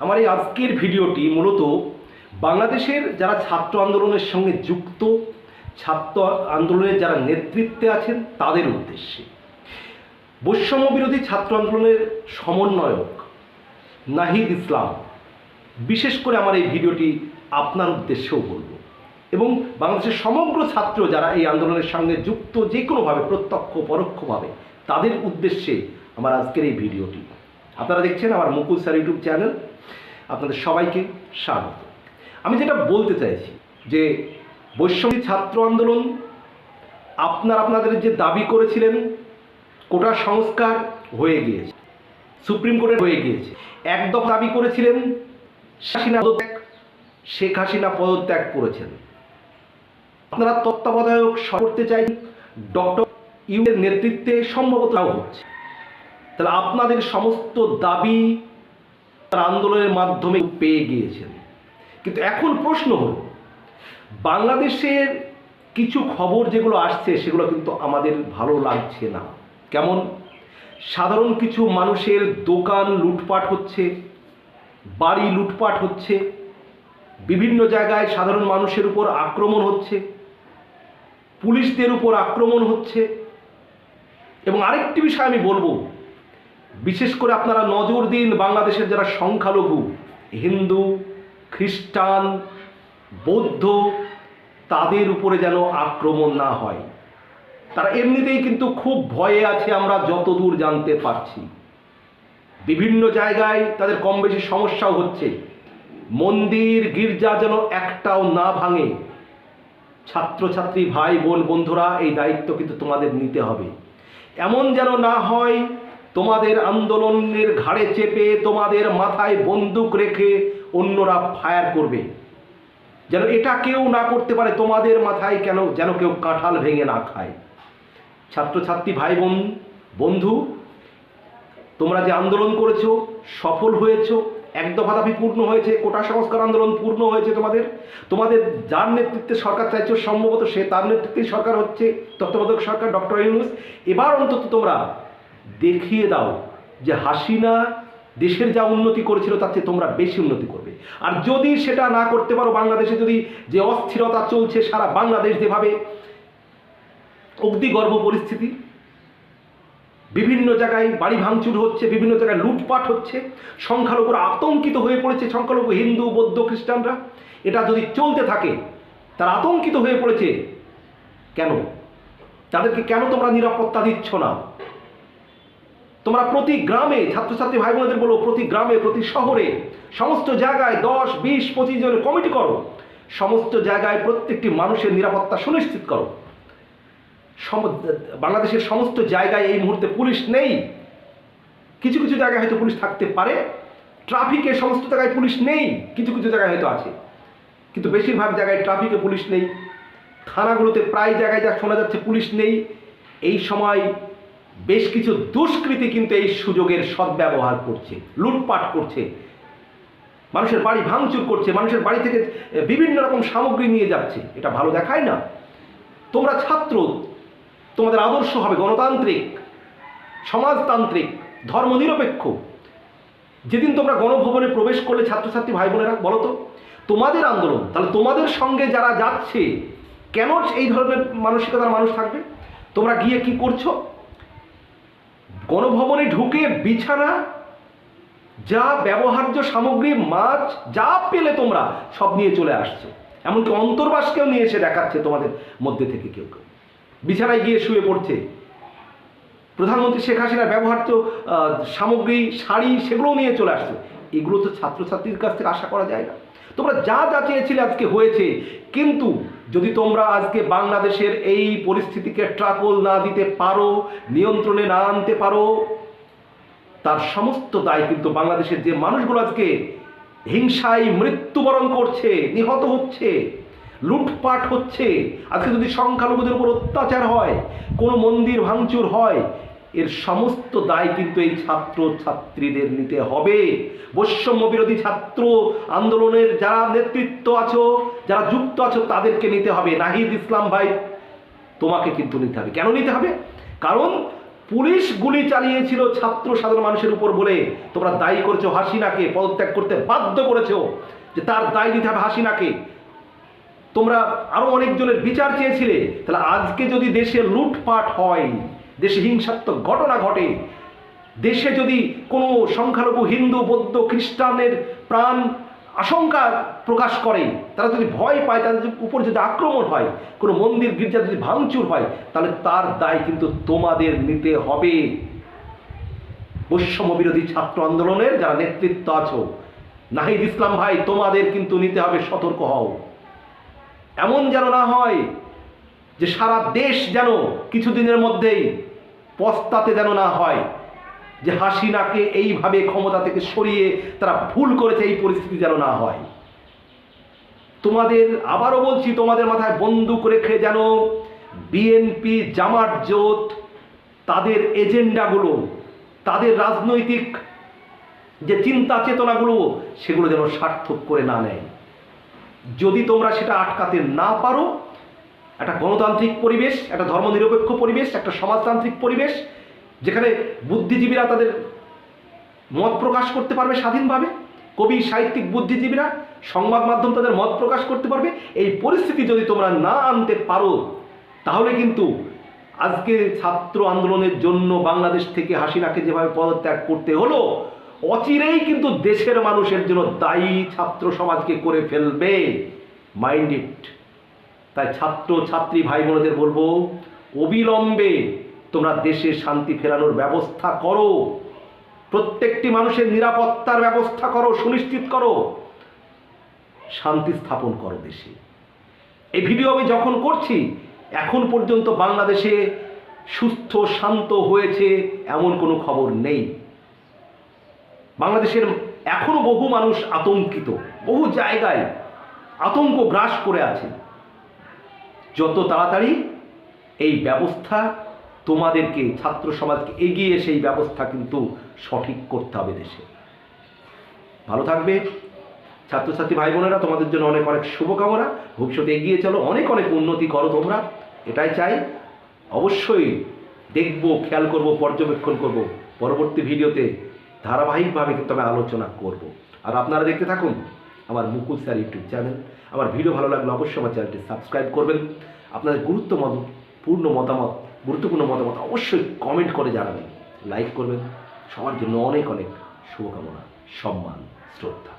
আমার এই আজকের ভিডিওটি মূলত বাংলাদেশের যারা ছাত্র আন্দোলনের সঙ্গে যুক্ত, ছাত্র আন্দোলনের যারা নেতৃত্বে আছেন, তাদের উদ্দেশ্যে। বৈষম্য বিরোধী ছাত্র আন্দোলনের সমন্বয়ক নাহিদ ইসলাম, বিশেষ করে আমার এই ভিডিওটি আপনার উদ্দেশ্যেও বলব। এবং বাংলাদেশের সমগ্র ছাত্র যারা এই আন্দোলনের সঙ্গে যুক্ত, যে কোনোভাবে প্রত্যক্ষ, পরোক্ষভাবে, তাদের উদ্দেশ্যে আমার আজকের এই ভিডিওটি। আপনারা দেখছেন আমার মুকুল স্যার ইউটিউব চ্যানেল। আপনাদের সবাইকে স্বাগত। আমি যেটা বলতে চাইছি যে বৈষম্য ছাত্র আন্দোলন আপনার আপনাদের যে দাবি করেছিলেন, কোটা সংস্কার হয়ে গিয়েছে, সুপ্রিম কোর্টে হয়ে গিয়েছে। একদম দাবি করেছিলেন হাসিনা পদত্যাগ, শেখ হাসিনা পদত্যাগ করেছেন। আপনারা তত্ত্বাবধায়ক করতে চাই, ডক্টর ইউএর নেতৃত্বে সম্ভবত হচ্ছে। তাহলে আপনাদের সমস্ত দাবি তার আন্দোলনের মাধ্যমে পেয়ে গিয়েছেন। কিন্তু এখন প্রশ্ন হল, বাংলাদেশের কিছু খবর যেগুলো আসছে, সেগুলো কিন্তু আমাদের ভালো লাগছে না। কেমন? সাধারণ কিছু মানুষের দোকান লুটপাট হচ্ছে, বাড়ি লুটপাট হচ্ছে, বিভিন্ন জায়গায় সাধারণ মানুষের উপর আক্রমণ হচ্ছে, পুলিশদের উপর আক্রমণ হচ্ছে। এবং আরেকটি বিষয় আমি বলব বিশেষ করে আপনারা নজর দিন বাংলাদেশের যারা সংখ্যালঘু, হিন্দু, খ্রিস্টান, বৌদ্ধ, তাদের উপরে যেন আক্রমণ না হয়। তারা এমনিতেই কিন্তু খুব ভয়ে আছে, আমরা যতদূর জানতে পারছি। বিভিন্ন জায়গায় তাদের কম বেশি সমস্যাও হচ্ছে। মন্দির, গির্জা যেন একটাও না ভাঙে। ছাত্রছাত্রী, ভাই, বোন, বন্ধুরা, এই দায়িত্ব কিন্তু তোমাদের নিতে হবে। এমন যেন না হয় তোমাদের আন্দোলনের ঘাড়ে চেপে তোমাদের মাথায় বন্দুক রেখে অন্যরা ফায়ার করবে। যেন এটা কেউ না করতে পারে, তোমাদের মাথায় কেন, যেন কেউ কাঁঠাল ভেঙে না খায়। ছাত্রছাত্রী ভাই বোন বন্ধু, তোমরা যে আন্দোলন করেছ, সফল হয়েছো, এক দফা দাবি পূর্ণ হয়েছে, কোটা সংস্কার আন্দোলন পূর্ণ হয়েছে তোমাদের। তোমাদের যার নেতৃত্বে সরকার চাইছো, সম্ভবত সে তার নেতৃত্বেই সরকার হচ্ছে, তত্ত্বাবধায়ক সরকার ডক্টর ইউনুস। এবার অন্তত তোমরা দেখিয়ে দাও যে হাসিনা দেশের যা উন্নতি করেছিল, তার চেয়ে তোমরা বেশি উন্নতি করবে। আর যদি সেটা না করতে পারো, বাংলাদেশে যদি যে অস্থিরতা চলছে সারা বাংলাদেশ যেভাবে, অগ্নিগর্ভ পরিস্থিতি, বিভিন্ন জায়গায় বাড়ি ভাঙচুর হচ্ছে, বিভিন্ন জায়গায় লুটপাট হচ্ছে, সংখ্যালঘুরা আতঙ্কিত হয়ে পড়েছে, সংখ্যালঘু হিন্দু, বৌদ্ধ, খ্রিস্টানরা, এটা যদি চলতে থাকে, তারা আতঙ্কিত হয়ে পড়েছে, কেন? তাদেরকে কেন তোমরা নিরাপত্তা দিচ্ছ না? তোমরা প্রতি গ্রামে, ছাত্রছাত্রী ভাই বোনদের বলো, প্রতি গ্রামে, প্রতি শহরে সমস্ত জায়গায় দশ, বিশ, পঁচিশ জনের কমিটি করো। সমস্ত জায়গায় প্রত্যেকটি মানুষের নিরাপত্তা সুনিশ্চিত করো। বাংলাদেশের সমস্ত জায়গায় এই মুহূর্তে পুলিশ নেই। কিছু কিছু জায়গায় হয়তো পুলিশ থাকতে পারে। ট্রাফিকে সমস্ত জায়গায় পুলিশ নেই। কিছু কিছু জায়গায় হয়তো আছে। কিন্তু বেশিরভাগ জায়গায় ট্রাফিকে পুলিশ নেই। থানাগুলোতে প্রায় জায়গায় যা শোনা যাচ্ছে পুলিশ নেই। এই সময় বেশ কিছু দুষ্কৃতী কিন্তু এই সুযোগের সদ্ব্যবহার করছে, লুটপাট করছে। মানুষের বাড়ি ভাঙচুর করছে, মানুষের বাড়ি থেকে বিভিন্ন রকম সামগ্রী নিয়ে যাচ্ছে। এটা ভালো দেখায় না। তোমরা ছাত্র, তোমাদের আদর্শ হবে গণতান্ত্রিক, সমাজতান্ত্রিক, ধর্মনিরপেক্ষ। যেদিন তোমরা গণভবনে প্রবেশ করলে ছাত্রছাত্রী ভাই বোনেরা, বলো তো, তোমাদের আন্দোলন, তাহলে তোমাদের সঙ্গে যারা যাচ্ছে, কেন এই ধরনের মানসিকতার মানুষ থাকবে? তোমরা গিয়ে কি করছ? গণভবনে ঢুকে বিছানা, যা ব্যবহার্য সামগ্রী, মাছ, যা পেলে তোমরা সব নিয়ে চলে আসছো। এমনকি অন্তর্বাসকেও নিয়ে এসে দেখাচ্ছে তোমাদের মধ্যে থেকে কেউ কেউ। বিছানায় গিয়ে শুয়ে পড়ছে। প্রধানমন্ত্রী শেখ হাসিনার ব্যবহার্য সামগ্রী, শাড়ি সেগুলোও নিয়ে চলে আসছে। এগুলো তো ছাত্রছাত্রীর কাছ থেকে আশা করা যায় না। তোমরা যা যা চেয়েছিলে আজকে হয়েছে, কিন্তু যদি তোমরা আজকে বাংলাদেশের এই পরিস্থিতিকে ট্রাকল না দিতে পারো, নিয়ন্ত্রণে না আনতে পারো, তার সমস্ত দায় কিন্তু বাংলাদেশের যে মানুষগুলো আজকে হিংসায় মৃত্যুবরণ করছে, নিহত হচ্ছে, লুটপাট হচ্ছে, আজকে যদি সংখ্যালঘুদের উপর অত্যাচার হয়, কোনো মন্দির ভাঙচুর হয় এর সমস্ত দায় কিন্তু এই ছাত্র ছাত্রীদের নিতে হবে। বৈষম্য বিরোধী ছাত্র আন্দোলনের যারা নেতৃত্ব আছো, যারা যুক্ত আছো, তাদেরকে নিতে হবে। নাহিদ ইসলাম ভাই, তোমাকে কিন্তু নিতে হবে। কেন নিতে হবে? কারণ পুলিশ গুলি চালিয়েছিল ছাত্র সাধারণ মানুষের উপর বলে। তোমরা দায়ী করেছ হাসিনাকে, পদত্যাগ করতে বাধ্য করেছ যে তার দায় নিতে হবে হাসিনাকে। তোমরা আরও অনেকজনের বিচার চেয়েছিলে। তাহলে আজকে যদি দেশে লুটপাট হয় দেশে হিংসাত্মক ঘটনা ঘটে। দেশে যদি কোনো সংখ্যালঘু, হিন্দু, বৌদ্ধ, খ্রিস্টানের প্রাণ আশঙ্কা প্রকাশ করে, তারা যদি ভয় পায়, তাদের উপর যদি আক্রমণ হয়, কোনো মন্দির, গির্জা যদি ভাঙচুর হয়, তাহলে তার দায় কিন্তু তোমাদের নিতে হবে। বৈষম্য বিরোধী ছাত্র আন্দোলনের যারা নেতৃত্ব আছো, নাহিদ ইসলাম ভাই, তোমাদের কিন্তু নিতে হবে সতর্ক হও। এমন যেন না হয় যে সারা দেশ যেন কিছুদিনের মধ্যেই পস্তাতে যেন না হয়, যে হাসিনাকে এইভাবে ক্ষমতা থেকে সরিয়ে তারা ভুল করেছে, এই পরিস্থিতি যেন না হয়। তোমাদের, আবারও বলছি, তোমাদের মাথায় বন্দুক রেখে যেন বিএনপি জামাত জোট, তাদের এজেন্ডাগুলো, তাদের রাজনৈতিক যে চিন্তা চেতনাগুলো, সেগুলো যেন সার্থক করে না নেয়। যদি তোমরা সেটা আটকাতে না পারো একটা গণতান্ত্রিক পরিবেশ, একটা ধর্মনিরপেক্ষ পরিবেশ, একটা সমাজতান্ত্রিক পরিবেশ, যেখানে বুদ্ধিজীবীরা তাদের মত প্রকাশ করতে পারবে স্বাধীনভাবে, কবি, সাহিত্যিক, বুদ্ধিজীবীরা সংবাদ মাধ্যম তাদের মত প্রকাশ করতে পারবে। এই পরিস্থিতি যদি তোমরা না আনতে পারো, তাহলে কিন্তু আজকে ছাত্র আন্দোলনের জন্য বাংলাদেশ থেকে হাসিনাকে যেভাবে পদত্যাগ করতে হলো, অচিরেই কিন্তু দেশের মানুষের জন্য দায়ী ছাত্র সমাজকে করে ফেলবে। মাইন্ড ইট তাই ছাত্র, ছাত্রী, ভাই বোনদের বলব, অবিলম্বে তোমরা দেশে শান্তি ফেরানোর ব্যবস্থা করো। প্রত্যেকটি মানুষের নিরাপত্তার ব্যবস্থা করো, সুনিশ্চিত করো। শান্তি স্থাপন করো দেশে। এই ভিডিও আমি যখন করছি, এখন পর্যন্ত বাংলাদেশে সুস্থ, শান্ত হয়েছে এমন কোনো খবর নেই। বাংলাদেশের এখনও বহু মানুষ আতঙ্কিত, বহু জায়গায় আতঙ্ক গ্রাস করে আছে। তাড়াতাড়ি এই ব্যবস্থা তোমাদেরকে, ছাত্র সমাজকে এগিয়ে সেই ব্যবস্থা কিন্তু সঠিক করতে হবে দেশে। ভালো থাকবে। ছাত্রছাত্রী ভাই বোনেরা, তোমাদের জন্য অনেক অনেক শুভকামনা। ভবিষ্যতে এগিয়ে চলো, অনেক অনেক উন্নতি করো তোমরা। এটাই চাই। অবশ্যই দেখব, খেয়াল করব, পর্যবেক্ষণ করব। পরবর্তী ভিডিওতে ধারাবাহিকভাবে কিন্তু আমি আলোচনা করব। আর আপনারা দেখতে থাকুন। আমার মুকুল স্যার ইউটিউব চ্যানেল। আমার ভিডিও ভালো লাগলে অবশ্যই আমার চ্যানেলটি সাবস্ক্রাইব করবেন। আপনাদের গুরুত্ব পূর্ণ মতামত গুরুত্বপূর্ণ মতামত অবশ্যই কমেন্ট করে জানাবেন। লাইক করবেন। সবার জন্য অনেক অনেক শুভকামনা, সম্মান, শ্রদ্ধা।